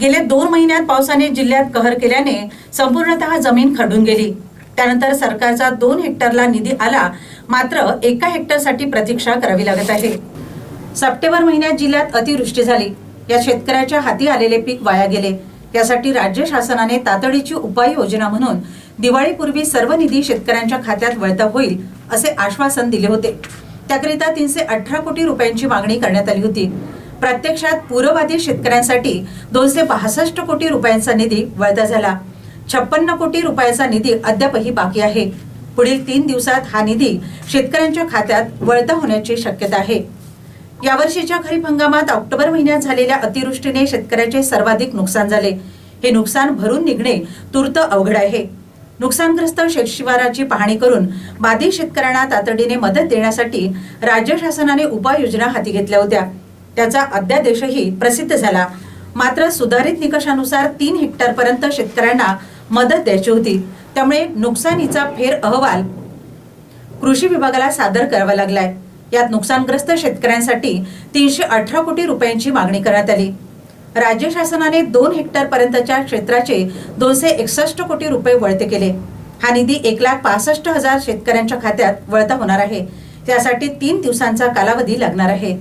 गेले दोन महिन्यात पावसाने जिल्ह्यात कहर केल्याने संपूर्णतः जमीन खडून गेली. त्यानंतर सरकारचा दोन हेक्टरला निधी आला मात्र एका हेक्टरसाठी प्रतीक्षा करावी लागत आहे. सप्टेंबर महिन्यात जिल्ह्यात अतिवृष्टी झाली. या शेतकऱ्याच्या हाती आलेले पीक वाया गेले. यासाठी राज्य शासनाने तातडीची उपाययोजना म्हणून दिवाळीपूर्वी सर्व निधी शेतकऱ्यांच्या खात्यात वळता होईल असे आश्वासन दिले होते. त्याकरिता तीनशे अठरा कोटी रुपयांची मागणी करण्यात आली होती. प्रत्यक्षात पूरबाधित शेतकऱ्यांसाठी दोनशे बासष्ट कोटी रुपयांचा निधी वळता झाला. छप्पन्न कोटी रुपयाचा निधी अद्यापही बाकी आहे. पुढील तीन दिवसात हा निधी शेतकऱ्यांच्या खात्यात वळता होण्याची शक्यता आहे. यावर्षीच्या खरीप हंगामात ऑक्टोबर महिन्यात झालेल्या अतिवृष्टीने शेतकऱ्याचे सर्वाधिक नुकसान झाले. हे नुकसान भरून निघणे तूर्त अवघड आहे. नुकसानग्रस्त शेतशिवाराची पाहणी करून बाधित शेतकऱ्यांना तातडीने मदत देण्यासाठी राज्य शासनाने उपाययोजना हाती घेतल्या होत्या. त्याचा अध्यादेशही प्रसिद्ध झाला. मात्र सुधारित निकषानुसार तीन हेक्टरपर्यंत शेतकऱ्यांना मदत द्यायची होती. त्यामुळे नुकसानीचा फेर अहवाल कृषी विभागाला सादर करावा लागलाय. यात नुकसानग्रस्त शेतकऱ्यांसाठी तीनशे अठरा कोटी रुपयांची मागणी करण्यात आली. राज्य शासनाने दोन हेक्टर पर्यंतच्या क्षेत्राचे दोनशे एकसष्ट कोटी रुपये वळते केले. हा निधी एक लाख पासष्ट हजार शेतकऱ्यांच्या खात्यात वळता होणार आहे. त्यासाठी तीन दिवसांचा कालावधी लागणार आहे.